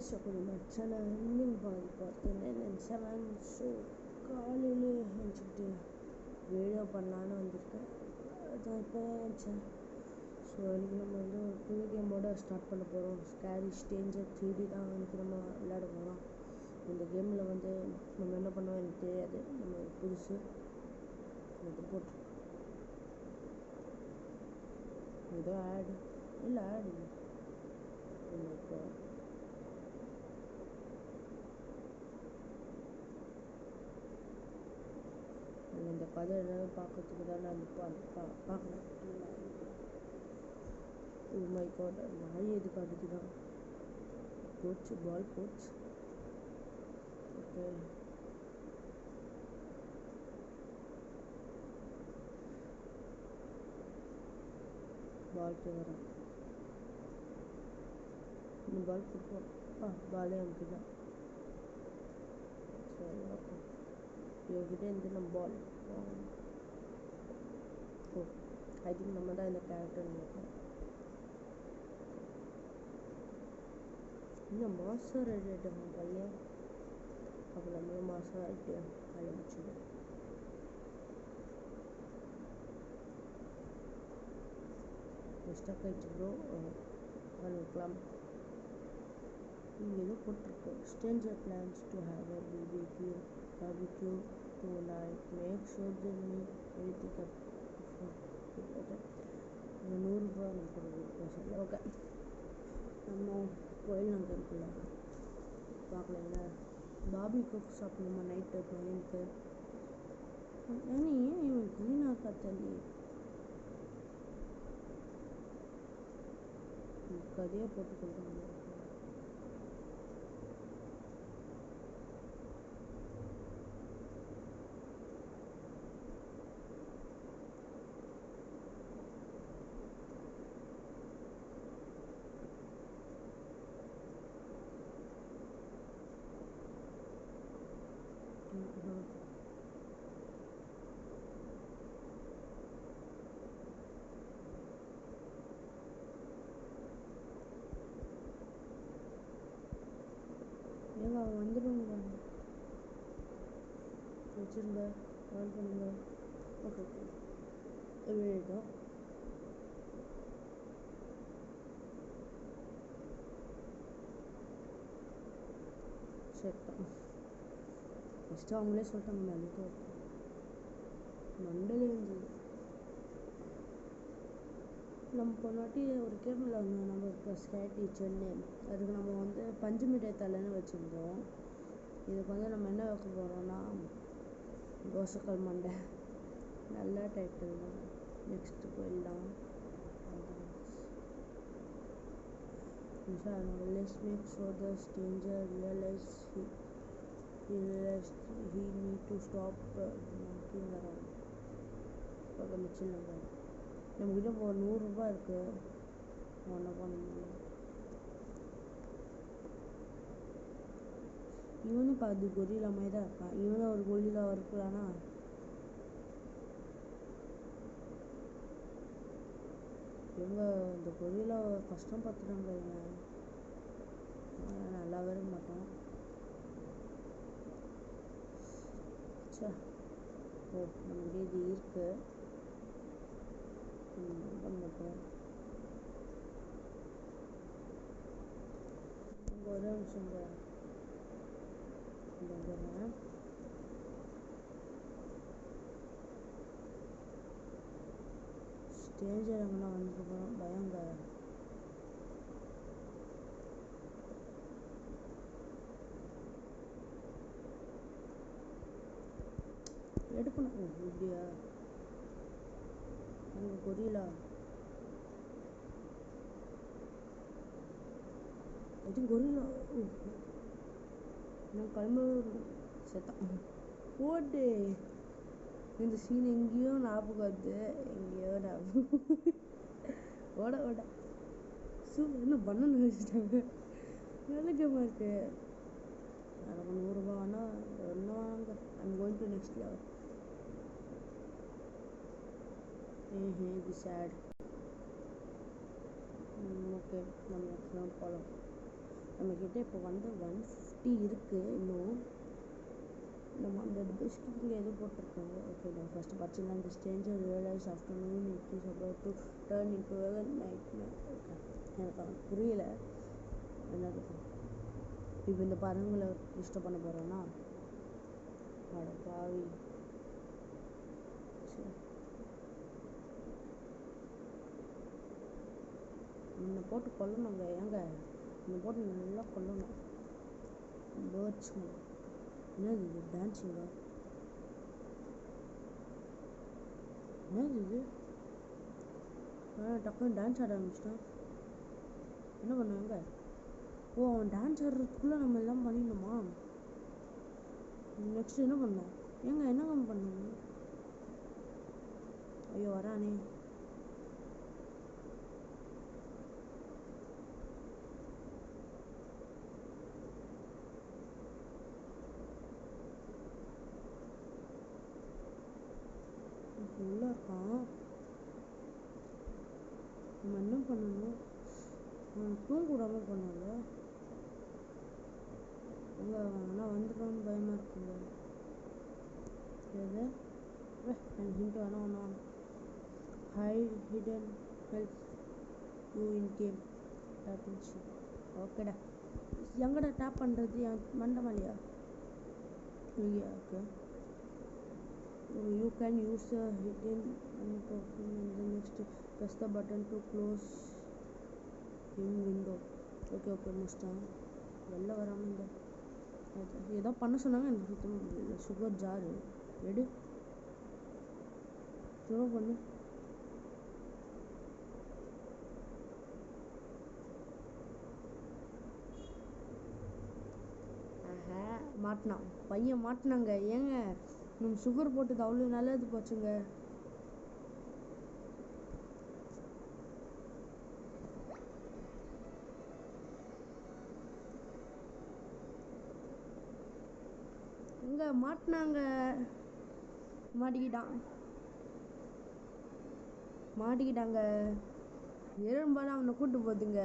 Guys கொஞ்சம் மச்சான இன்னும் பாதி பார்த்தேன் செவன் ஸோ காலையிலே எழுந்துக்கிட்டு வீடியோ பண்ணலான்னு வந்திருக்கேன் அதான் இப்போ நினச்சேன் ஸோ இன்றைக்கி நம்ம வந்து ஒரு புது கேமோட ஸ்டார்ட் பண்ண போகிறோம் ஸ்கேரி ஸ்டேஞ்சர் த்ரீ தான் வந்து நம்ம விளையாட போகிறோம் இந்த கேமில் வந்து நம்ம என்ன பண்ணோம் எனக்கு தெரியாது நம்ம புதுசு இது போட்டு ஏதோ ஆடு இல்லை ஆடு இப்போ இந்த கதை என்னன்னு பார்க்கறதுக்கு தான் நான் இப்போ அந்த பா பார்க்குறேன் ஓ oh மை காட் நாய் எதுக்கு அடிக்குதான் போச்சு பால் போச்சு. ஓகே. பால் வரேன் இந்த பால் கொடுப்போம் ஆ பாலே அனுப்பிதான் சரி ஓகே இவங்ககிட்ட இருந்து நம்ம பால் ஓ ஐ திங்க் நம்ம தான் இந்த கேரக்டர் நினைக்கிறேன் இன்னும் மாதம் ரெடி ஆகிட்டோம் பையன் அப்போ நம்மளும் மாதம் ஆகிட்டு ஆரம்பிச்சிடும் ஸ்டக் ஆயிடுச்சு ப்ரோ பண்ணிக்கலாம் இங்கே ஏதோ போட்டிருக்கு stranger plans to have a BBQ to like make sure they meet everything up இந்த நூறுரூபா எனக்கு கொடுக்குறது ஓகே நம்ம கோயில் நகர் பார்க்கலாம் என்ன பாபி குக் சாப்பிடணுமா நைட்டு பையனுக்கு ஏன்னா ஏன் இவன் க்ளீனாக இருக்கா கத்தலி கதையாக போட்டு கொடுக்குறாங்க ஏங்க அவன் வந்துடுங்க வச்சுருங்க ஆன் பண்ணுங்க ஓகே ஓகே எழுதிட்டோம் சரிதான் ஃபஸ்ட்டு அவங்களே சொல்லிட்டாங்க மேலே மண்டலே இருந்தது நம்ம போனாட்டி ஒரு கேமில் இருந்தோம். நம்ம இப்போ ஸ்கேட் டீச்சர்னு அதுக்கு நம்ம வந்து பஞ்சு மிட்டாய் தலைன்னு வச்சுருந்தோம். இதுக்கு வந்து நம்ம என்ன வைக்க போகிறோம்னா தோசைக்கல் மண்டை. நல்ல டைட்டில் தான் நெக்ஸ்ட்டு போயிடலாம் Let's make sure the stranger realize he, he realized he need to stop uh, knocking around. பக்கம் மிச்சம் நம்பர் நம்மக்கிட்ட இப்போ நூறுரூபா இருக்குது ஒன்றும் பண்ண. இவனும் பாதி கொரிலா மாதிரி தான் இருக்கான். இவனும் ஒரு கொரிலா இருக்கலானா இவங்க இந்த கொரிலா கஷ்டம் பார்த்துட்டாங்க நல்லா வர மாட்டோம். சே ஓ நம்மகிட்ட இது இருக்குது இங்கே ஒரே நிமிஷம் வந்துடுறேன் ஸ்டேஜில் எங்கன்னா வந்துருக்கோம் பயங்க எடுக்கணும். ஓ இப்படியா? அங்கே கொரியலா இது கொரில்லா நான் கிளம்ப செத்தான் போட்டு இந்த சீன் எங்கேயோ ஞாபகம் வருது. எங்கேயோ ஞாபகம் ஓட ஓட. சூப்பர் என்ன பண்ணணும் வச்சுட்டாங்க நல்ல கேமாக இருக்கு. எனக்கு நூறுரூபா வேணால் ஒன்று வாங்க I'm going to next level hey தி சேட் ஓகே நம்ம நெக்ஸ்ட் போகலாம் நம்மக்கிட்ட இப்போ வந்து ஒன் ஃபிஃப்டி இருக்குது இன்னும் நம்ம அந்த டிஸ்கிரிப்ஷனில் எதுவும் போட்டிருக்கோம்? ஓகே நம்ம ஃபஸ்ட்டு படிச்சிடலாம் இந்த stranger realize afternoon it is about to turn into night okay எனக்கு அவன் புரியல. என்னது? இப்போ இந்த பறவைங்களை டிஸ்டர்ப் பண்ண போகிறோன்னா அட பாவி. சரி. என்னை போட்டு கொல்லணுங்க. ஏங்க என்னை போட்டு நல்லா கொல்லணும். பேர்ட்ஸுங்க என்னது இது? டான்ஸுங்க. என்னது இது? டக்குன்னு டான்ஸ் ஆட ஆரம்பிச்சிட்டான். என்ன பண்ணுவாங்க? ஓ அவன் டான்ஸ் ஆடுறதுக்குள்ளே நம்ம எல்லாம் பண்ணிடணுமா? நெக்ஸ்ட் என்ன பண்ணோம் ஏங்க என்ன பண்ணணும் ஐயோ வரானே உள்ள இருக்கான் நம்ம என்ன பண்ணணும் அவன் பண்ணல ஆனால் வந்துடுவான்னு பயமா இருக்குங்க. எது? ஹிண்ட் வேணாம் வேணாம். வேணாம் hi hidden help you in game டேப்பின்சி ஓகேடா எங்கடா டேப் பண்ணுறது என் மண்டை இல்லையா okay you can use hidden hidden unpacking press the button to close in window. Okay okay முடிச்சிட்டேன் வெளில வராமல் இந்த ஏதோ பண்ண சொன்னாங்க எனக்கு சுத்தமாக சுகர் ஜாரு எடு. த்ரோ பண்ணு. ஆஹா மாட்டினான். பையன் மாட்டினாங்க. ஏங்க? நம்ம சுகர் போட்டது அவ்வளோ நல்லது போச்சுங்க. இங்க மாட்டினாங்க. மாட்டிக்கிட்டான். மாட்டிக்கிட்டாங்க. எறும்பால அவனை கூட்டு போகுதுங்க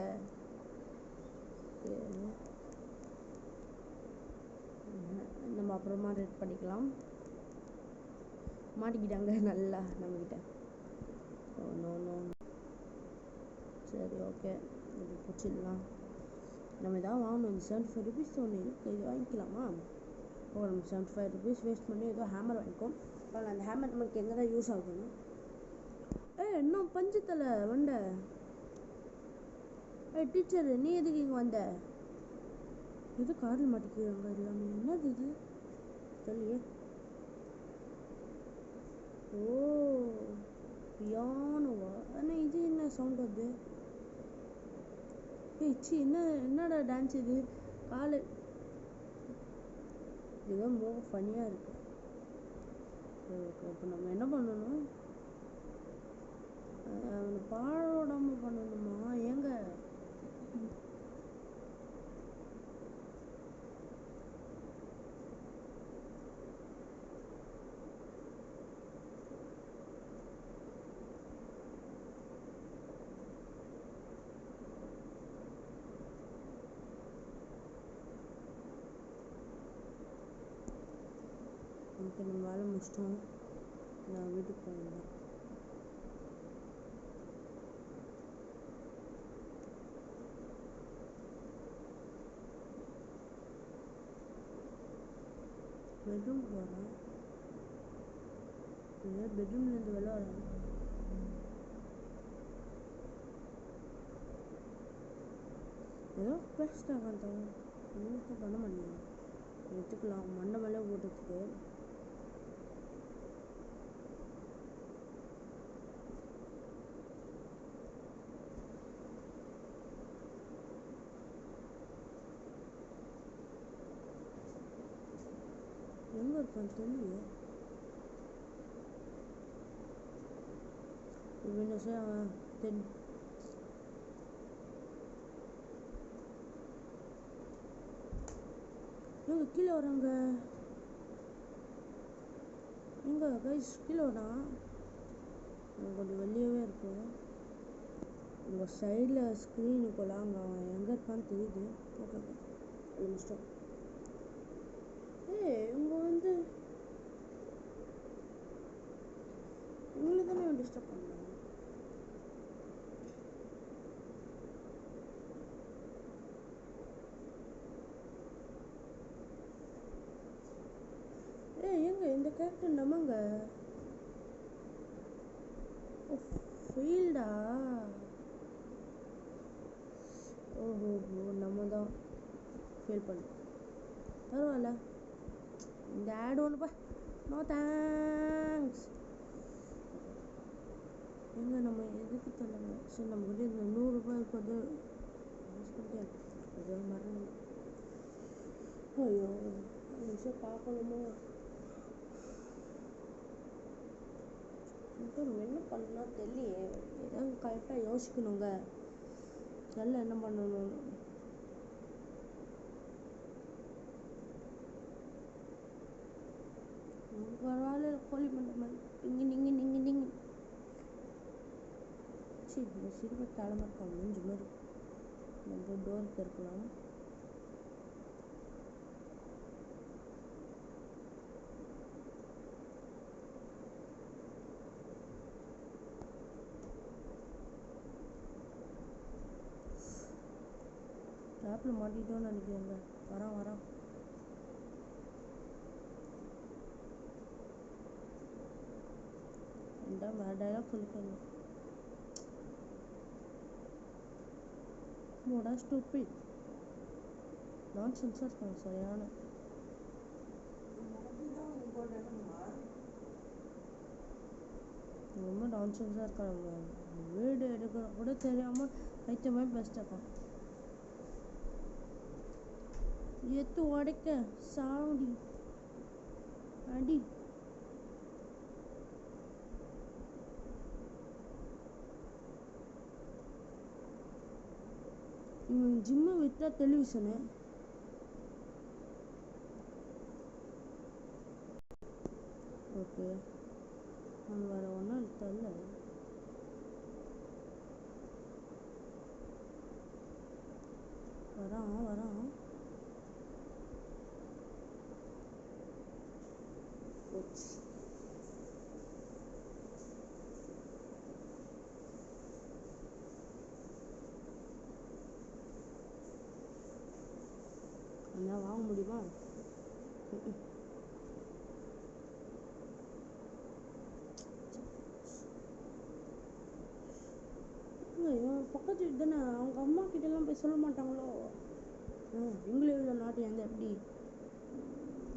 சரி. நம்ம அப்புறமா ரெட் பண்ணிக்கலாம். மாட்டிக்கிட்டாங்க நல்லா நம்மக்கிட்ட ஓ oh, ஒன்று சரி ஓகே இது பிடிச்சிடலாம் நம்ம இதான் வாங்கணும். செவன்ட்டி ஃபைவ் ருபீஸ் ஒன்று இருக்குது இது வாங்கிக்கலாமா? ஓ நம்ம செவன்ட்டி ஃபைவ் ருபீஸ் வேஸ்ட் பண்ணி ஏதோ ஹேமர் வாங்கிக்கும் ஆனால் அந்த ஹேமர் நமக்கு எங்கே தான் யூஸ் ஆகுதுன்னா. ஏ இன்னும் பஞ்சத்தலை வந்த ஏ டீச்சர் நீ எதுக்கு இங்கே வந்த? எது காரில் மாட்டிக்கிறாங்க எல்லாமே என்னது இது? சொல்லியே ஓ பியானோவா ஆனால் இது என்ன சவுண்ட் வருது ஏய் சி என்ன என்னடா டான்ஸ் இது? காலை ஏதோ மூவ் ஃபனியாக இருக்குது ஓகே இப்போ நம்ம என்ன பண்ணணும்? அஹ் அவனை பண்ணணுமா? ஏங்க? ஓகே நம்ம வேலை முடிச்சிட்டோம் நான் வீட்டுக்கு போகணும் பெட்ரூம் போகிறேன் இல்லை பெட்ரூம்லேருந்து வெளில வரேன் ஏதோ பேசிட்டாங்க அந்த ஒன்றும் பண்ண மாட்டேங்குது எடுத்துக்கலாம் மண்ணை மேலே ஓட்டுறதுக்கு 59. Vi vinder så den இவங்க கீழே வராங்க இங்கே கைஸ் கீழே வரா கொஞ்சம் வெளியவே இருக்கும் உங்கள் சைடில் ஸ்க்ரீனுக்குள்ள அங்கே அவன் எங்கே இருக்கான்னு தெரியுது ஓகே ஓகே மிஸ்டேக் ஹெல்ப் பண்ணோம் பரவாயில்ல. இந்த ஆட் ஒன்றுப்பா நோ தேங்க்ஸ் எங்க நம்ம எதுக்கு தரலாங்க சரி நம்மக்கிட்ட இந்த நூறுரூபா இப்போது யூஸ் பண்ணிட்டேன் அது மறந்து ஐயோ நிமிஷம் பார்க்கணுமோ? நம்ம என்ன பண்ணலாம் தெரியலையே. ஏதாவது கரெக்டாக யோசிக்கணுங்க. நல்லா என்ன பண்ணணும்? ம், பரவாயில்ல கோழி பண்ணுற மாதிரி இங்கே நீங்கள் நீங்கள் நீங்கள் சரி இந்த சிறுவை தலைமை மூஞ்சி மாதிரி நம்ம டோர் திறக்கலாம் ட்ராப்பில் மாட்டிட்டோன்னு நினைக்கிறேங்க வரான் வரான் இந்த வேறு டைலாக் சொல்லிக்கணும் மோடா ஸ்டூபிட் நான் சென்சார் இருக்காங்க சரியான ரொம்ப நான் சென்சார் இருக்காங்க வீடு எடுக்கிற கூட தெரியாமல் பைத்தியமே பெஸ்ட்டாக்கான் எத்து உடைக்க சாவடி அடி இவன் ஜிம்மு விட்டா டெலிவிஷனு ஓகே அவன் வேறு ஒன்றும் தரல. வரான் வரான் போச்சு என்னால் வாங்க முடியுமா? இவன் பக்கத்து வீட்டு தானே. அவங்க அம்மா கிட்ட எல்லாம் போய் சொல்ல மாட்டாங்களோ? ம் நீங்களே நாட்டு எந்த எப்படி?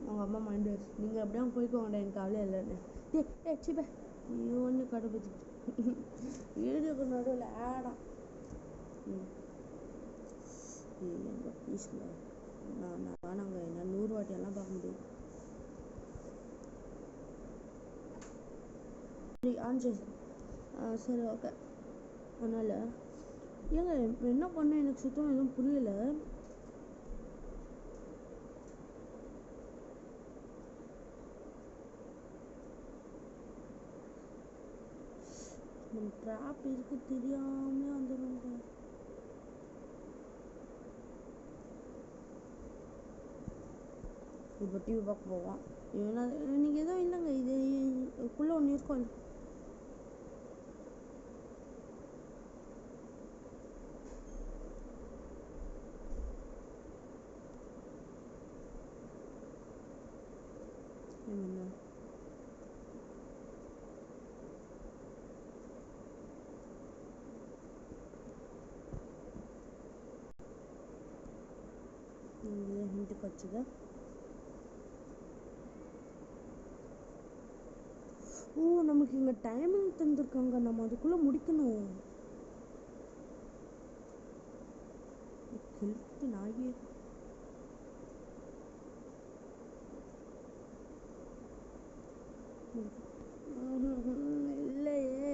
அவங்க அம்மா மைண்ட் நீங்கள் அப்படியே போய்க்கோங்கடா எனக்கு கவலை இல்லைன்னு. ஏ ஏ சிப்ப. ஐயோ ஒன்று கடுப்பேற்றிக்கிட்டு வீடியோக்கு நடுவில் ஆடாம் ம். ப்ளீஸ்ல நான் நான் என்ன என்னால் நூறு வாட்டியெல்லாம் பார்க்க முடியும். சரி ஆன் சரி ஆ சரி ஓகே. அதனால் ஏங்க என்ன பண்ண எனக்கு சுத்தம் எதுவும் புரியல. ட்ராப் இருக்கு தெரியாமலே வந்துடுங்க இப்போ டிவி பார்க்க போவோம். இவனா இன்னைக்கு எதுவும் இல்லைங்க இது இதுக்குள்ளே ஒன்று இருக்கும். என்ன ஹிண்ட் வச்சுக்க ஓ நமக்கு இங்கே டைமிங் தந்திருக்காங்க. நம்ம அதுக்குள்ளே முடிக்கணும். கிழட்டு நாயே. இல்லையே.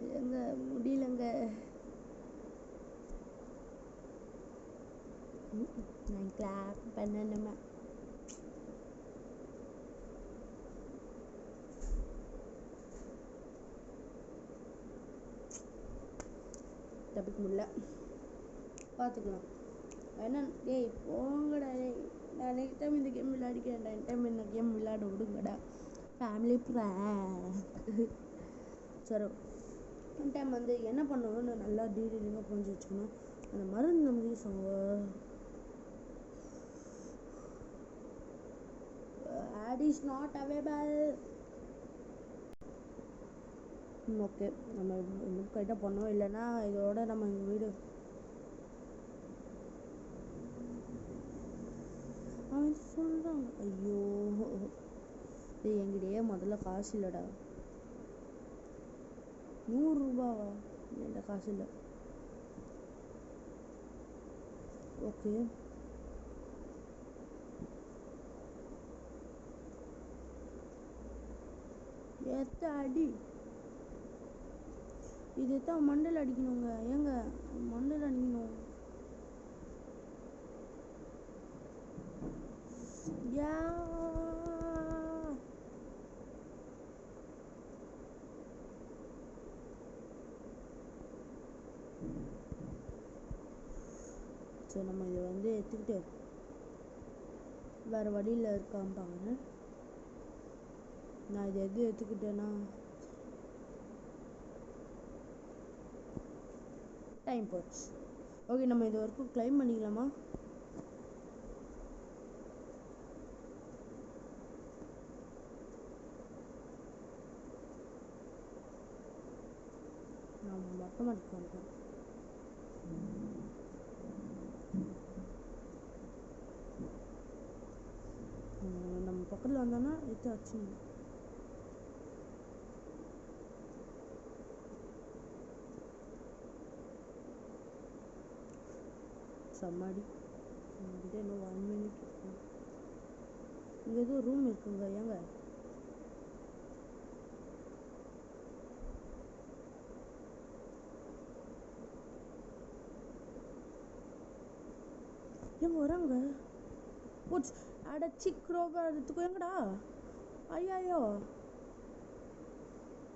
எங்க முடியலங்க. நான் கிளாப் பண்ணணுமா? தப்பிக்க முடியல. பார்த்துக்கலாம். ஏன்னா டேய் போங்கடா டேய் நான் நெக்ஸ்ட் டைம் இந்த கேம் விளையாடிக்கிறேன் நெக்ஸ்ட் டைம் இந்த கேம் விளையாட விடுங்கடா. ஃபேமிலி ப்ராங்க் சரி டைம் வந்து என்ன பண்ணணும்னு நல்லா டீட்டெயிலிங்காக புரிஞ்சு வச்சுக்கணும். அந்த மருந்து நம்ம யூஸ் ஆகும் ad is not available okay. நம்ம இன்னும் கரெக்டாக பண்ணோம். இல்லைன்னா இதோட நம்ம எங்கள் வீடு. அவன் சொல்கிறாங்க ஐயோ. டேய் என்கிட்டயே முதல்ல காசு இல்லைடா. நூறுரூபாவா என்கிட்ட காசு இல்லை. ஓகே. எத்த அடி. இது தான் மண்டல் அடிக்கணுங்க. ஏங்க? மண்டல் அடிக்கணும் யா. ஸோ நம்ம இதை வந்து எடுத்துக்கிட்டு வேறு வழியில் பாருங்க. நான் இதை எது எடுத்துக்கிட்டேன்னா டைம் போச்சு. ஓகே நம்ம இது வரைக்கும் கிளைம் பண்ணிக்கலாமா? நம்ம மொட்டை அடிக்க வந்துட்டேன். நம்ம பக்கத்தில் வந்தோன்னா எடுத்து வச்சு சம்மாடி. நம்மகிட்ட இன்னும் ஒன் மினிட் இருக்கு. இங்கே எதுவும் ரூம் இருக்குங்க ஏங்க? ஏங்க வராங்க? போச்சு. அடச்சி குரோபாரத்துக்கு எங்கடா? ஐயாயோ.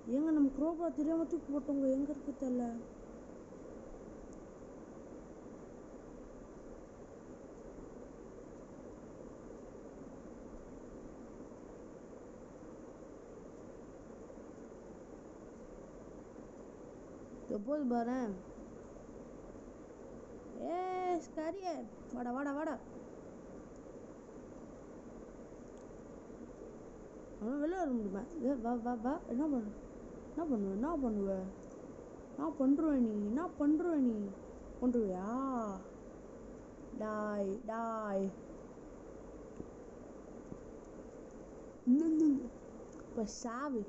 ஏங்க நம்ம குரோபா தெரியாம தூக்கி போட்டோங்க எங்க இருக்கு தெரியல போது பாரு ஏ ஸ்கரியே. வாடா வாடா வாடா. அவன் வெளில வர முடியுமா? ஏ வா வா வா. என்ன பண்ணு? என்ன பண்ணுவ? என்ன பண்ணுவ? நான் பண்ணுருவேன் நீ? என்ன பண்ணுருவ நீ? பண்ணுருவியா டாய் டாய். இப்போ சாவு.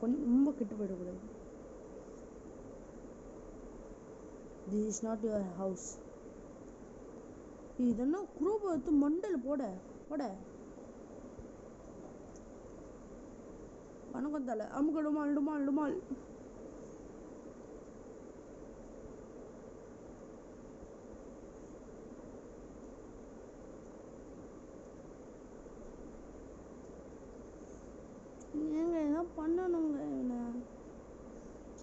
கொஞ்சம் ரொம்ப கிட்ட போயிடக்கூடாது. This is not your house இதெல்லாம் குரூப் எடுத்து மண்டல் போட போட. வணக்கம் தலை. அமுக டுமால் டுமால் டுமால் ஏங்க என்ன பண்ணணுங்க இவனை.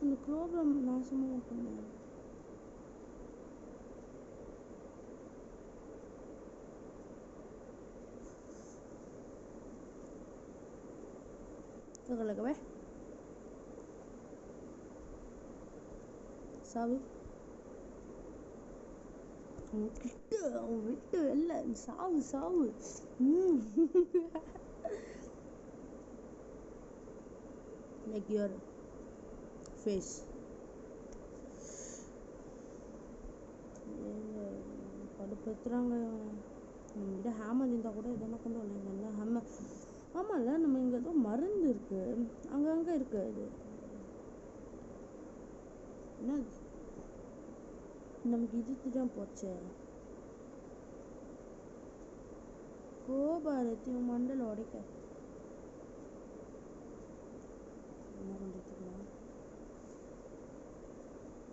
இந்த ப்ராப்ளம் நாசமாக பண்ணேன் Kagalaga சாவு. அவன் விட்டு அவன் விட்டு வெளில. சாவு சாவு. ம். like your ஃபேஸ் கடுப்பேத்துறாங்க நம்மகிட்ட ஹேமர் இருந்தால் கூட எதனா கொண்டு வரலாம் நல்லா ஹேமர் ஆமாம்ல நம்ம இங்கே ஏதோ மருந்து இருக்கு. அங்கங்கே இருக்குது அது. என்ன நமக்கு இது தான் போச்சே கோபாரத்தி மண்டல உடைக்க. என்ன பண்ணுறதுக்குலாம்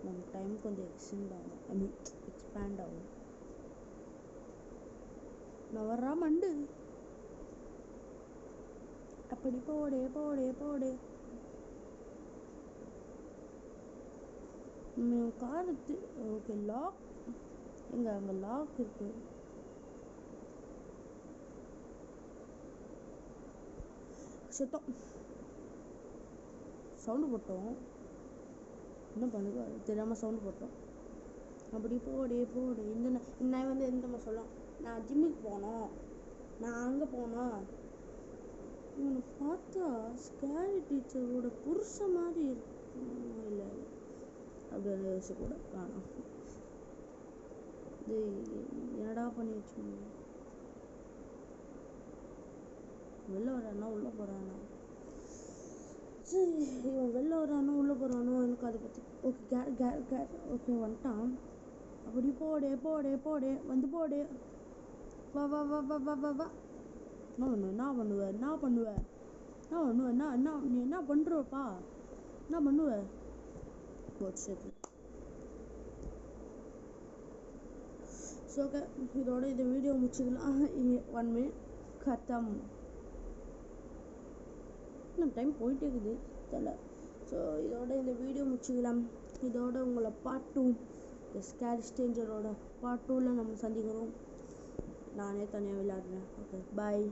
நம்ம டைம் கொஞ்சம் எக்ஸ்டெண்ட் ஆகும். ஐ மீன் எக்ஸ்பேண்ட் ஆகும் நான் வர்றா மண்டு அப்படி போடே போடே போடே கார் ஓகே லாக் எங்க அங்கே லாக் இருக்கு. சுத்தம். சவுண்டு போட்டோம். என்ன பண்ணுது? தெரியாமல் சவுண்டு போட்டோம். அப்படி போடு போடு. இந்த நான் வந்து எந்த மாதிரி சொல்லலாம் நான் ஜிம்முக்கு போனோம். நான் அங்கே போனோம். இவனை பார்த்தா ஸ்கேரி டீச்சரோட புருஷ மாதிரி இருக்கும் இல்லை? அப்படின்னு அப்படி யோசிச்சு கூட காணும். இது என்னடா பண்ணி வச்சுக்கோங்க வெளில வரானா உள்ளே போகிறானா சரி இவன் வெளில வரானோ உள்ளே போகிறானோ எனக்கு அதை பற்றி okay K K care okay வந்துட்டான். அப்படி போடு போடு போடு வந்து போடு. வா வா வா வா வா வா வா. என்ன பண்ணுவ என்ன பண்ணுவ என்ன பண்ணுவ? என்ன பண்ணுவ என்ன என்ன நீ என்ன பண்ணுறப்பா என்ன பண்ணுவ? போச்சு ஸோ ஓகே இதோட இந்த வீடியோ முடிச்சுக்கலாம். ஒன் மினிட் கத்தம் நம்ம டைம் போயிட்டே இருக்குது. தெரியல. ஸோ இதோட இந்த வீடியோ முடிச்சுக்கலாம். இதோட உங்களை பார்ட் டூ ஸ்கேர் ஸ்டேஞ்சரோட பார்ட் டூவில் நம்ம சந்திக்கிறோம். நானே தனியாக விளையாடுறேன். Okay bye